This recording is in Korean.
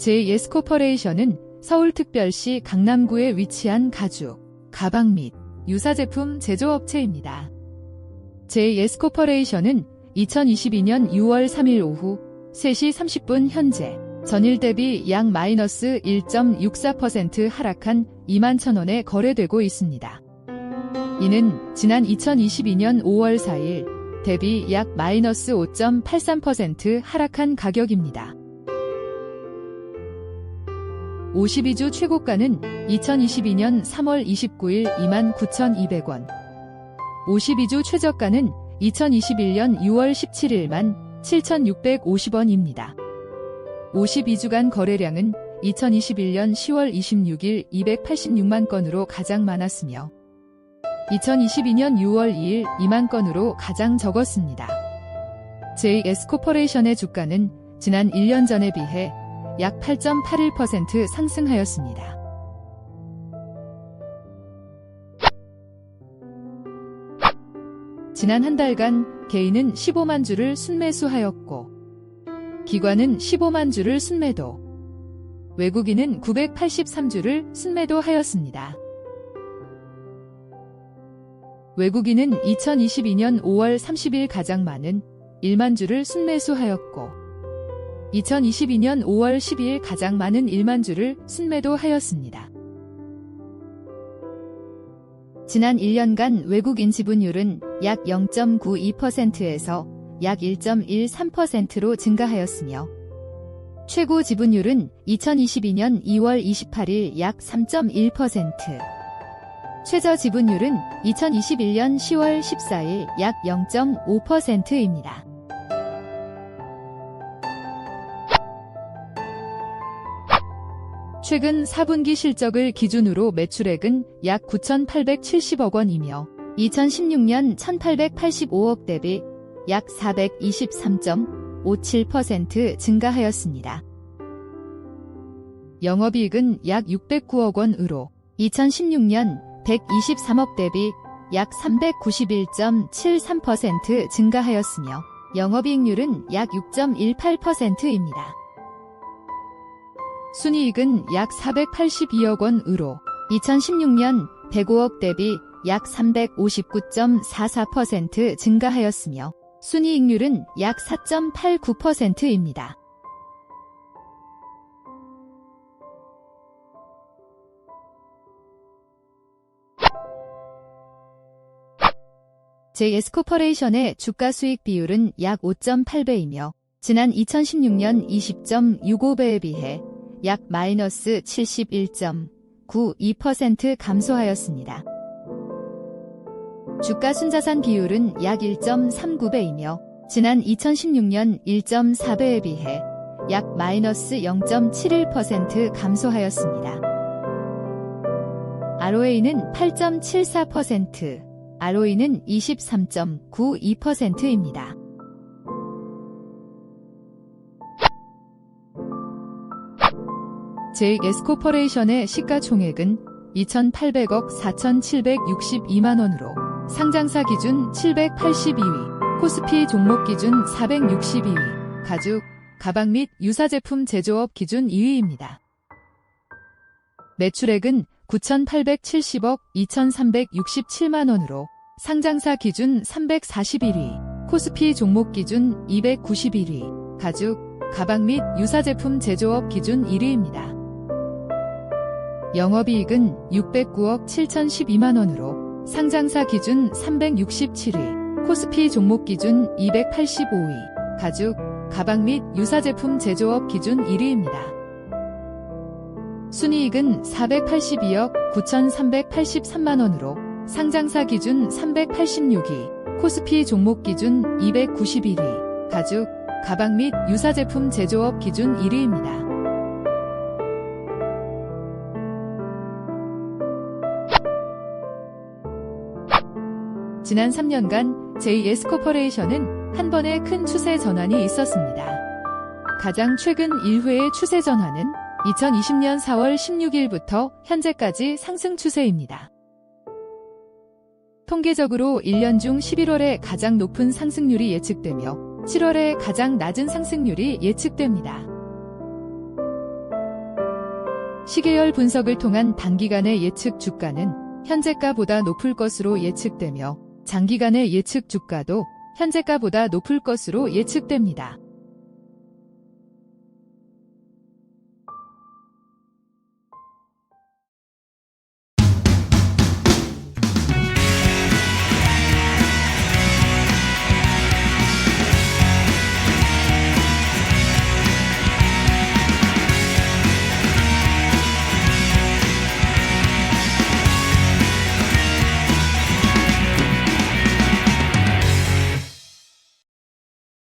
JS코퍼레이션은 서울특별시 강남구에 위치한 가죽, 가방 및 유사 제품 제조업체입니다. JS코퍼레이션은 2022년 6월 3일 오후 3시 30분 현재 전일 대비 약 마이너스 1.64% 하락한 2만 천원에 거래되고 있습니다. 이는 지난 2022년 5월 4일 대비 약 마이너스 5.83% 하락한 가격입니다. 52주 최고가는 2022년 3월 29일 29,200원. 52주 최저가는 2021년 6월 17일 만 7,650원입니다. 52주간 거래량은 2021년 10월 26일 286만 건으로 가장 많았으며 2022년 6월 2일 2만 건으로 가장 적었습니다. JS코퍼레이션의 주가는 지난 1년 전에 비해 약 8.81% 상승하였습니다. 지난 한 달간 개인은 15만 주를 순매수하였고 기관은 15만 주를 순매도 외국인은 983주를 순매도하였습니다. 외국인은 2022년 5월 30일 가장 많은 1만 주를 순매수하였고 2022년 5월 12일 가장 많은 1만 주를 순매도하였습니다. 지난 1년간 외국인 지분율은 약 0.92%에서 약 1.13%로 증가하였으며 최고 지분율은 2022년 2월 28일 약 3.1%, 최저 지분율은 2021년 10월 14일 약 0.5%입니다. 최근 4분기 실적을 기준으로 매출액은 약 9,870억 원이며 2016년 1,885억 대비 약 423.57% 증가하였습니다. 영업이익은 약 609억 원으로 2016년 123억 대비 약 391.73% 증가하였으며 영업이익률은 약 6.18%입니다. 순이익은 약 482억 원으로 2016년 105억 대비 약 359.44% 증가하였으며 순이익률은 약 4.89%입니다. JS코퍼레이션의 주가 수익 비율은 약 5.8배이며 지난 2016년 20.65배에 비해 약 마이너스 71.92% 감소하였습니다. 주가 순자산 비율은 약 1.39배이며 지난 2016년 1.4배에 비해 약 마이너스 0.71% 감소하였습니다. ROA는 8.74%, ROE는 23.92%입니다. JS코퍼레이션의 시가총액은 2,800억 4,762만원으로 상장사 기준 782위, 코스피 종목 기준 462위, 가죽, 가방 및 유사제품 제조업 기준 2위입니다. 매출액은 9,870억 2,367만원으로 상장사 기준 341위, 코스피 종목 기준 291위, 가죽, 가방 및 유사제품 제조업 기준 1위입니다. 영업이익은 609억 7,012만원으로 상장사 기준 367위, 코스피 종목 기준 285위, 가죽, 가방 및 유사제품 제조업 기준 1위입니다. 순이익은 482억 9,383만원으로 상장사 기준 386위, 코스피 종목 기준 291위, 가죽, 가방 및 유사제품 제조업 기준 1위입니다. 지난 3년간 JS코퍼레이션은 한 번의 큰 추세 전환이 있었습니다. 가장 최근 1회의 추세 전환은 2020년 4월 16일부터 현재까지 상승 추세입니다. 통계적으로 1년 중 11월에 가장 높은 상승률이 예측되며 7월에 가장 낮은 상승률이 예측됩니다. 시계열 분석을 통한 단기간의 예측 주가는 현재가보다 높을 것으로 예측되며 장기간의 예측 주가도 현재가보다 높을 것으로 예측됩니다.